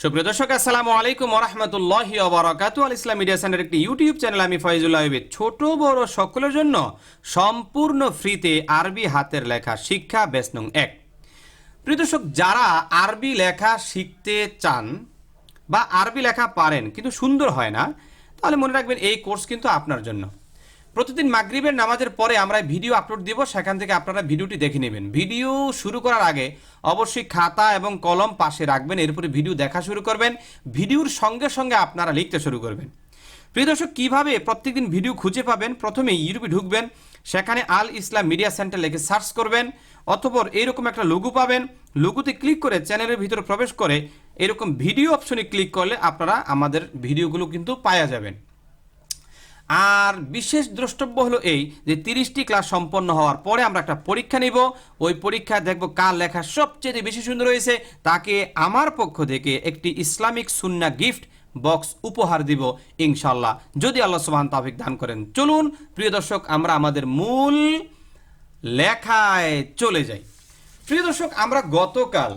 সুপ্রিয় দর্শক, আসসালামু আলাইকুম ওরহমতুল্লাহি ওবরাকাতু আল ইসলাম মিডিয়া সেন্টার একটি ইউটিউব চ্যানেল, আমি ফয়জুল্লাহ ছোট, বড় সকলের জন্য সম্পূর্ণ ফ্রিতে আরবি হাতের লেখা শিক্ষা বেস নং এক। প্রিয় দর্শক, যারা আরবি লেখা শিখতে চান বা আরবি লেখা পারেন কিন্তু সুন্দর হয় না, তাহলে মনে রাখবেন এই কোর্স কিন্তু আপনার জন্য। প্রতিদিন মাগরিবের নামাজের পরে আমরা ভিডিও আপলোড দিব, সেখান থেকে আপনারা ভিডিওটি দেখে নেবেন। ভিডিও শুরু করার আগে অবশ্যই খাতা এবং কলম পাশে রাখবেন, এরপরে ভিডিও দেখা শুরু করবেন, ভিডিওর সঙ্গে সঙ্গে আপনারা লিখতে শুরু করবেন। প্রিয় দর্শক, কীভাবে প্রত্যেকদিন ভিডিও খুঁজে পাবেন? প্রথমে ইউটিউবে ঢুকবেন, সেখানে আল ইসলাম মিডিয়া সেন্টার লিখে সার্চ করবেন অথবা এইরকম একটা লঘু পাবেন। লঘুতে ক্লিক করে চ্যানেলের ভিতরে প্রবেশ করে এরকম ভিডিও অপশনে ক্লিক করলে আপনারা আমাদের ভিডিওগুলো কিন্তু পাওয়া যাবেন। আর বিশেষ দ্রষ্টব্য হলো এই যে তিরিশটি ক্লাস সম্পন্ন হওয়ার পরে আমরা একটা পরীক্ষা নিব। ওই পরীক্ষায় দেখব কার লেখা সবচেয়ে বেশি সুন্দর হয়েছে। তাকে আমার পক্ষ থেকে একটি ইসলামিক সুন্না গিফট বক্স উপহার দিব ইনশাল্লাহ যদি আল্লাহ সুবহান তাফিক দান করেন। চলুন, প্রিয় দর্শক, আমরা আমাদের মূল লেখায় চলে যাই। প্রিয় দর্শক, আমরা গতকাল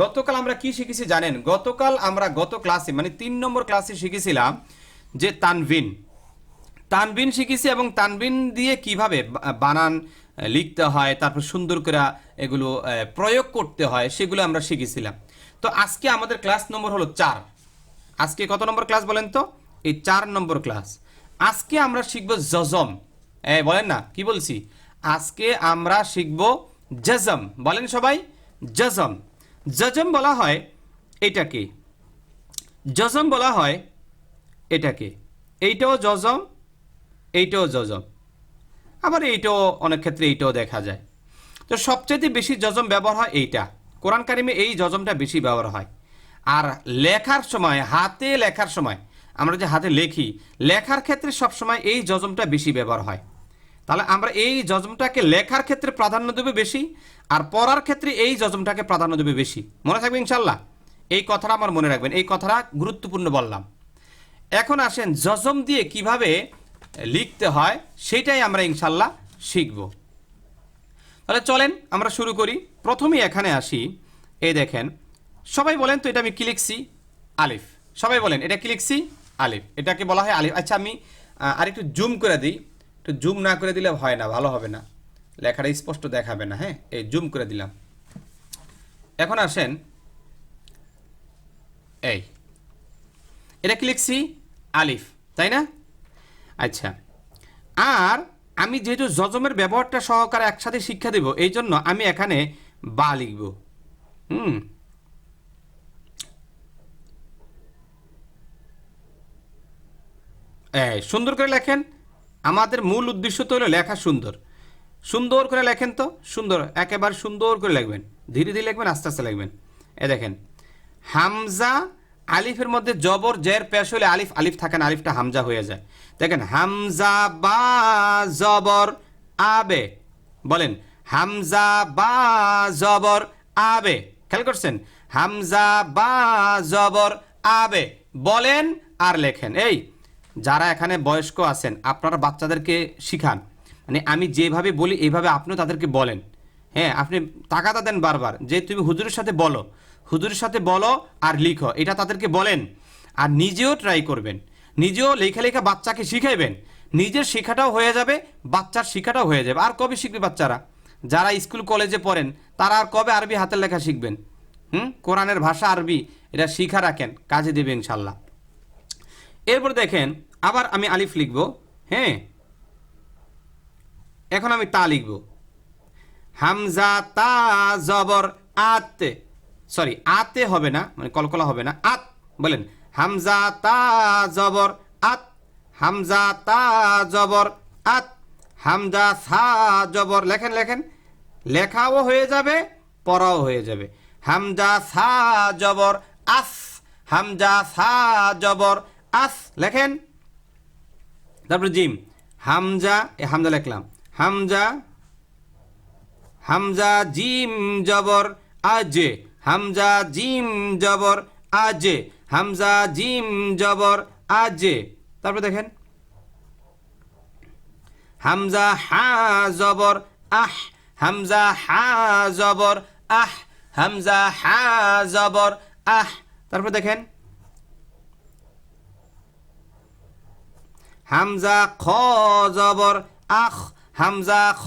গতকাল আমরা কি শিখেছি জানেন? গতকাল আমরা গত ক্লাসে মানে তিন নম্বর ক্লাসে শিখেছিলাম যে তানভিন। তানবিন শিখেছি এবং তানবিন দিয়ে কীভাবে বানান লিখতে হয়, তারপর সুন্দর করে এগুলো প্রয়োগ করতে হয়, সেগুলো আমরা শিখেছিলাম। তো আজকে আমাদের ক্লাস নম্বর হলো চার। আজকে কত নম্বর ক্লাস বলেন তো? এই চার নম্বর ক্লাস। আজকে আমরা শিখব জজম। এ, বলেন না, কি বলছি? আজকে আমরা শিখব জজম। বলেন সবাই, জজম। জজম বলা হয় এটাকে। জজম বলা হয় এটাকে। এইটাও জজম এইটাও জজম আবার এইটাও অনেক ক্ষেত্রে এইটাও দেখা যায়। তো সবচেয়ে বেশি জজম ব্যবহার হয় এইটা। কোরআন কারিমে এই জজমটা বেশি ব্যবহার হয়। আর লেখার সময়, হাতে লেখার সময়, আমরা যে হাতে লেখি, লেখার ক্ষেত্রে সবসময় এই জজমটা বেশি ব্যবহার হয়। তাহলে আমরা এই জজমটাকে লেখার ক্ষেত্রে প্রাধান্য দেবে বেশি, আর পড়ার ক্ষেত্রে এই জজমটাকে প্রাধান্য দেবে বেশি। মনে থাকবে ইনশাল্লাহ এই কথাটা আমার মনে রাখবেন, এই কথাটা গুরুত্বপূর্ণ বললাম। এখন আসেন জজম দিয়ে কীভাবে লিখতে হয় সেটাই আমরা ইনশাল্লাহ শিখব। তাহলে চলেন আমরা শুরু করি। প্রথমেই এখানে আসি। এই দেখেন সবাই বলেন তো এটা আমি কি আলিফ। সবাই বলেন এটা কি লিখছি? আলিফ। এটাকে বলা হয় আলিফ। আচ্ছা আমি আহ, আরেকটু জুম করে দিই। একটু জুম না করে দিলে হয় না ভালো হবে না। লেখাটা স্পষ্ট দেখাবে না হ্যাঁ? এই জুম করে দিলাম। এখন আসেন। এই। এটা কি লিখছি? আলিফ। তাই না? আচ্ছা। আর আমি যেহেতু জজমের ব্যবহারটা সহকারে একসাথে শিক্ষা দেব, এই জন্য আমি এখানে বা লিখব। হুম। সুন্দর করে লেখেন। আমাদের মূল উদ্দেশ্য তো হলো লেখা সুন্দর। সুন্দর করে লেখেন তো, সুন্দর, একেবারে সুন্দর করে লিখবেন। ধীরে ধীরে লিখবেন, আস্তে আস্তে লিখবেন। এ দেখেন, হামজা আলিফের মধ্যে জবর জের পেশ হলে আলিফ আলিফ থাকে না, আলিফটা হামজা হয়ে যায়। দেখেন, হামজা বা জবর আবে। বলেন, হামজা বা জবর আবে। খেয়াল করছেন? হামজা বা জবর আবে। বলেন আর লেখেন। এই, যারা এখানে বয়স্ক আছেন, আপনারা বাচ্চাদেরকে শিখান। মানে আমি যেভাবে বলি, এইভাবে আপনিও তাদেরকে বলেন। হ্যাঁ আপনি তাকাতা দেন বারবার। যে তুমি হুজুরের সাথে বলো হুজুরের সাথে বলো আর লিখো, এটা তাদেরকে বলেন। আর নিজেও ট্রাই করবেন। নিজেও লেখা লেখা বাচ্চাকে শিখাইবেন। নিজের শেখাটাও হয়ে যাবে, বাচ্চার শেখাটাও হয়ে যাবে। আর কবে শিখবে বাচ্চারা? যারা স্কুল, কলেজে পড়েন, তারা আর কবে আরবি হাতের লেখা শিখবেন? হুম? কোরআনের ভাষা আরবি, এটা শিখা রাখেন, কাজে দেবে ইনশাল্লাহ। এরপর দেখেন, আবার আমি আলিফ লিখব হ্যাঁ? এখন আমি তা লিখব। হামজা তা জবর আতে সরি, আতে হবে না মানে কলকলা হবে না, আত, বলেন। হামজা তা জবর, আত। হামজা তা জবর, আত। হামজা সা জবর, লেখেন লেখেন। লেখাও হয়ে যাবে, পড়াও হয়ে যাবে। হামজা সা জবর, আস। হামজা সা জবর, আস, লেখেন। তারপর জিম। হামজা, এ হামজা লিখলাম। হামজা হামজা জিম জবর আজে হামজা জিম জবর আজে, হামজা জিম জবর আজে। তারপর দেখেন, হামজা হা জবর আহ, হামজা হা জবর আহ, হামজা হা জবর আহ। তারপর দেখেন, হামজা খ জবর আখ হামজা খ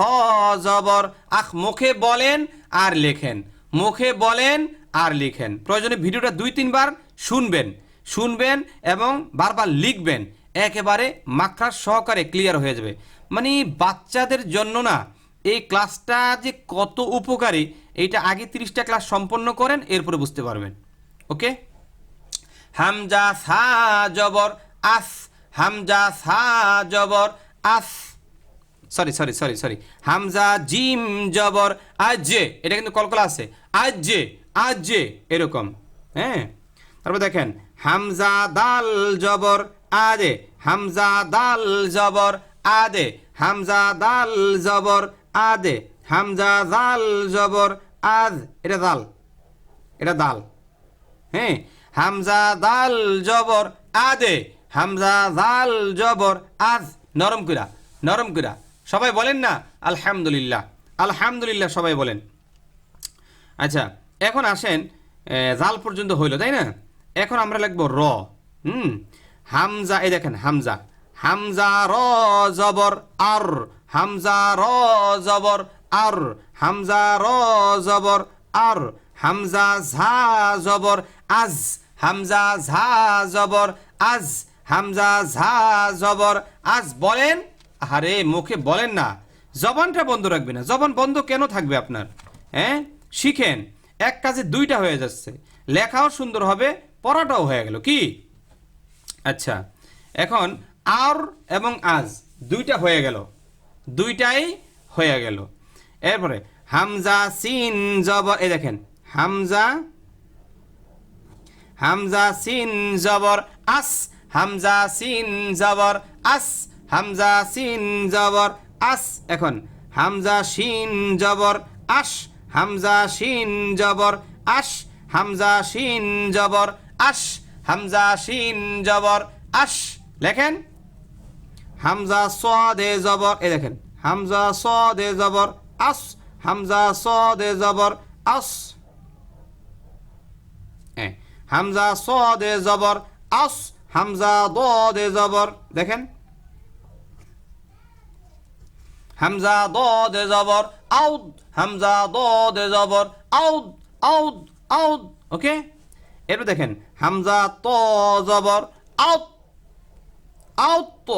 জবর আখ মুখে বলেন আর লেখেন। মুখে বলেন আর লিখেন। প্রয়োজনে ভিডিওটা দুই, তিনবার শুনবেন। শুনবেন এবং বারবার লিখবেন। একেবারে মাকড়ার সহকারে ক্লিয়ার হয়ে যাবে। মানে বাচ্চাদের জন্য না, এই ক্লাসটা যে কত উপকারী, এইটা আগে তিরিশটা ক্লাস সম্পন্ন করেন, এরপরে বুঝতে পারবেন। ওকে? হামজা সা জবর, আস। হামজা সা জবর, আস। Sorry sorry sorry sorry. Hamza জিম জবর, আজে এটা কিন্তু কলকলা আছে। আজে যে এরকম হ্যাঁ? তারপর দেখেন, হামজা দাল জবর, আদে, হামজা দাল জবর, আদে, হামজা দাল জবর, আদে, হামজা দাল জবর, আদ, এটা দাল এটা দাল হ্যাঁ? হামজা দাল জবর, আদে, হামজা দাল জবর আজ নরম কুরা নরম কুরা সবাই বলেন না? আলহামদুলিল্লাহ আলহামদুলিল্লাহ সবাই বলেন। আচ্ছা এখন আসেন জাল পর্যন্ত হইল, তাই না? এখন আমরা লিখব র, হুম? হামজা, এই দেখেন, হামজা। হামজা, র, জবর, আর। হামজা, র, জবর, আর। হামজা, র, জবর, আর। হামজা, ঝা, জবর, আজ। হামজা, ঝা, জবর, আজ। হামজা, ঝা, জবর, আজ। বলেন? আরে মুখে বলেন না। জবানটা বন্ধ রাখবে না। জবান বন্ধ কেন থাকবে আপনার? হ্যাঁ? শিখেন, এক কাজে দুইটা হয়ে যাচ্ছে। লেখাও সুন্দর হবে, পড়াটাও হয়ে গেল, কি? আচ্ছা এখন আর এবং আজ, দুইটা হয়ে গেল। দুইটাই হয়ে গেল। এরপরে, হামজা সিন জবর এই দেখেন, হামজা হামজা সিন জবর আস, হামজা সিন জবর আস, হামজা সিন জবর আস, এখন, হামজা শিন জবর আস হামজা শিন জবর আস হামজা শিন জবর আস হামজা শিন জবর আস লেখেন? হামজা সদে জবর এ দেখেন। হামজা সদে জবর আস হামজা সদে জবর আস হামজা সদে জবর আস হামজা দে জবর, দেখেন? হামজা দে জবর, আউদ, হামজা দে জবর, আউদ আউদ আউদ, ওকে? এরপর দেখেন, হামজা ত জবর আউত আউত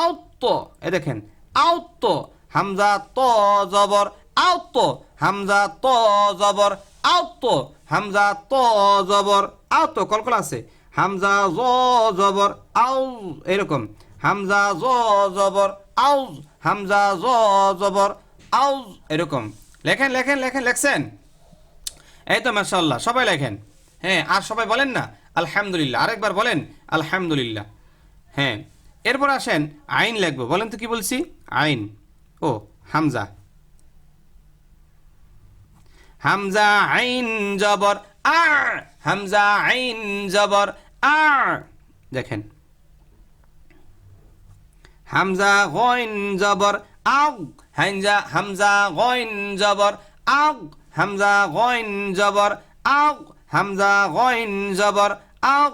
আউত এ দেখেন আউত হামজা ত জবর আউত হামজা ত জবর আউত হামজা ত জবর আউত কলকলা আছে, হামজা জ জবর আউ এরকম। হামজা জ, জবর, আউজ, হামজা জ, জবর, আউজ, এরকম। লেখেন লেখেন লেখেন, লেখছেন? এই তো মাশাল্লাহ সবাই লেখেন। হ্যাঁ আর সবাই বলেন না? আলহামদুলিল্লাহ, আরেকবার বলেন, আলহামদুলিল্লাহ। হ্যাঁ এরপর আসেন, আইন লিখব। বলেন তো কি বলছি? আইন। ও, হামজা। হামজা, আইন, জবর আর হামজা, আইন, জবর আর দেখেন। হামজা গইন জবর আগ হামজা হামজা গইন জবর আগ হামজা গইন জবর আগ হামজা গইন জবর আগ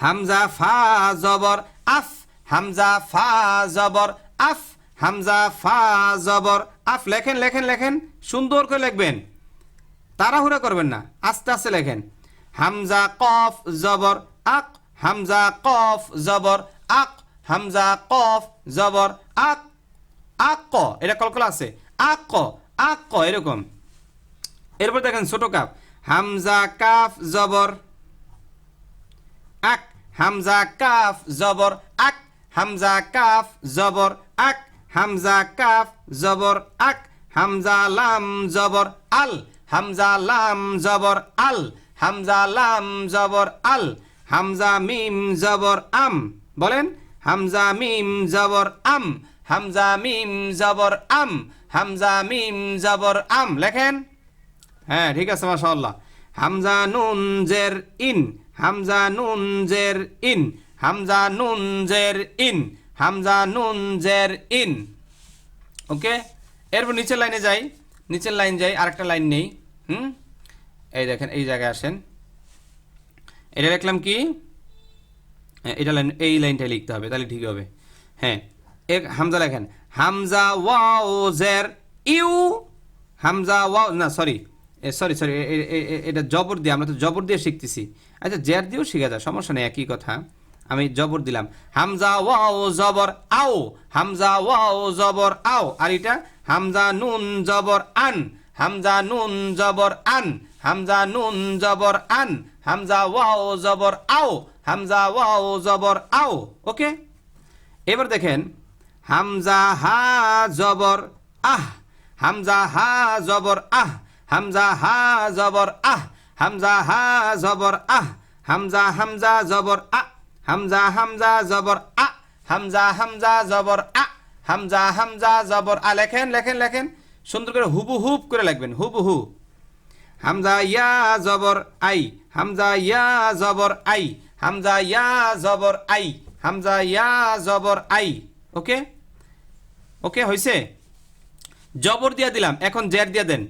হামজা ফা জবর, আফ, হামজা ফা জবর, আফ, হামজা ফা জবর, আফ, লেখেন লেখেন লেখেন, সুন্দর করে লিখবেন। তাড়াহুড়া করবেন না, আস্তে আস্তে লেখেন। হামজা কফ জবর আক, হামজা, কফ, জবর, আক, হামজা, কফ, জবর, আক আক ক এটা কলকলা আছে। আক ক আক ক এরকম। এরপর দেখেন ছোট কাপ। হামজা, কাফ, জবর, আক। হামজা, কাফ, জবর, আক। হামজা, কাফ, জবর, আক। হামজা, কাফ, জবর, আক। হামজা, লাম, জবর, আল। হামজা, লাম, জবর, আল। হামজা, লাম, জবর, আল। হামজা মিম জবর আম, বলেন, হামজা মিম জবর আম, হামজা মিম জবর আম, হামজা মিম জবর আম, লেখেন? হ্যাঁ ঠিক আছে, মাশাআল্লাহ। হামজা নুন জের ইন, হামজা নুন জের ইন, হামজা নুন জের ইন, হামজা নুন জের ইন। ওকে? এরপর নিচের লাইনে যাই, নিচের লাইন যাই, আরেকটা লাইন নেই, হুম? এই দেখেন, এই জায়গায় আসেন। এটা লিখলাম কি? হ্যাঁ, এটা লাইন এই লাইনটা লিখতে হবে তাহলে ঠিক হবে। হ্যাঁ এক হামজা লেখেন হামজা ওয়াও জের ইউ হামজা ওয়াও না সরি সরি সরি এটা জবর দিয়ে আমরা তো জবর দিয়ে শিখতেছি। আচ্ছা জের দিয়েও শিখা যায় সমস্যা নেই একই কথা। আমি জবর দিলাম হামজা ওয়াও জবর আও হামজা ওয়াও জবর আও আর এটা হামজা নুন জবর আন হামজা নুন জবর আন হামজা নুন জবর আন হামজা ওয়াও জবর আও, হামজা ওয়াও জবর আও, ওকে? এবার দেখেন, হামজা হা জবর আহ, হামজা হা জবর আহ, হামজা হা জবর আহ, হামজা হা জবর আহ, হামজা হামজা জবর আ, হামজা হামজা জবর আ, হামজা হামজা জবর আ, হামজা হামজা জবর আ, লেখেন লেখেন লেখেন। সুন্দর করে হুবু হুব করে লিখবেন হুবু হু হামজা ইয়া জবর আই, হামজা ইয়া জবর আই, হামজা ইয়া জবর আই, হামজা ইয়া জবর আই। ওকে? ওকে হয়েছে জবর দিয়া দিলাম, এখন জের দিয়া দেন।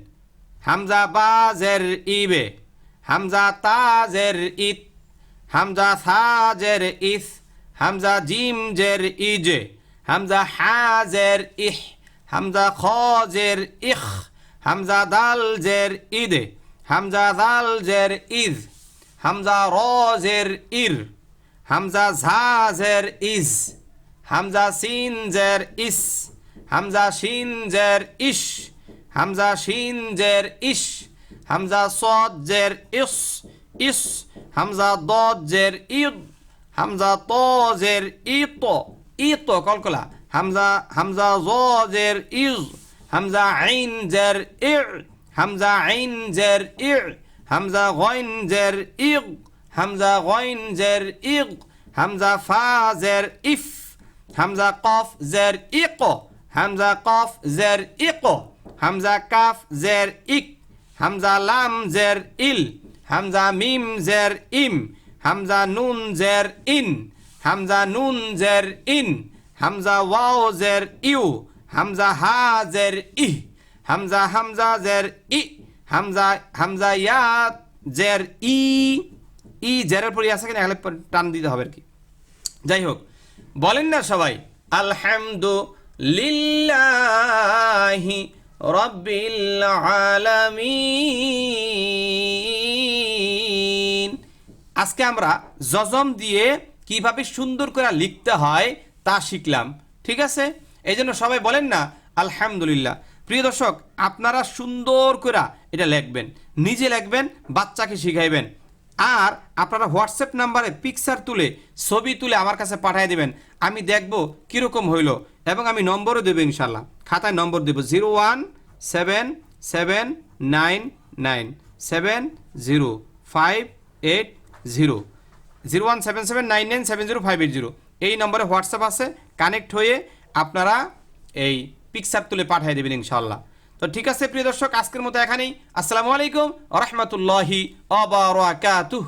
হামজা বা জের ইবে, হামজা তা জের ইত, হামজা সা জের ইস, হামজা জিম জের ইজে, হামজা হা জের ইহ, হামজা খ জের ইখ হামজা দাল জের ইদে হামজা দাল জের ইজ হামজা র জের ইর, হামজা ঝা জের ইজ হামজা সিন জের ইস, হামজা শিন জের ইশ হামজা শিন জের ইশ হামজা সদ জের ইস ইস, হামজা দদ জের ইদ, হামজা ত জের ইত ইত কলকলা, হামজা হামজা জ জের ইজ হামজা আইন জের ইর হামজা আইন জের ইর হামজা গইন জের ইগ হামজা গইন জের ইগ হামজা ফা জের ইফ হামজা কফ জের ইক হামজা কফ জের ইক হামজা কাফ জের ইক হামজা লাম জের ইল হামজা মিম জের ইম হামজা নুন জের ইন হামজা নুন জের ইন হামজা ওয়াও জের ইউ হামজা হা জের ইহ হামজা হামজা জের ই হামজা হামজা ইয়া জের ই ই জেরের পরে আছে কিনা? এখানে টান দিতে হবে আর কি। যাই হোক, বলেন না সবাই আলহামদু লিল্লাহি রব্বিল আলামিন। আজকে আমরা জজম দিয়ে কীভাবে সুন্দর করে লিখতে হয় তা শিখলাম, ঠিক আছে? এই জন্য সবাই বলেন না, আলহামদুলিল্লাহ। প্রিয় দর্শক, আপনারা সুন্দর করে এটা লিখবেন, নিজে লিখবেন, বাচ্চাকে শিখাইবেন। আর আপনারা হোয়াটসঅ্যাপ নাম্বারে পিকচার তুলে, ছবি তুলে আমার কাছে পাঠিয়ে দেবেন, আমি দেখব কীরকম হইল এবং আমি নম্বরও দেবো ইনশাল্লাহ খাতায় নম্বর দেবো zero one seven seven nine nine, seven zero five eight zero zero one seven seven nine nine seven zero five eight zero. এই নম্বরে হোয়াটসঅ্যাপ আছে, কানেক্ট হয়ে আপনারা এই পিকচার তুলে পাঠিয়ে দেবেন ইনশাল্লাহ তো ঠিক আছে, প্রিয় দর্শক, আজকের মতো এখানেই। আসসালামু আলাইকুম রহমতুল্লাহি অবরাকাতুহ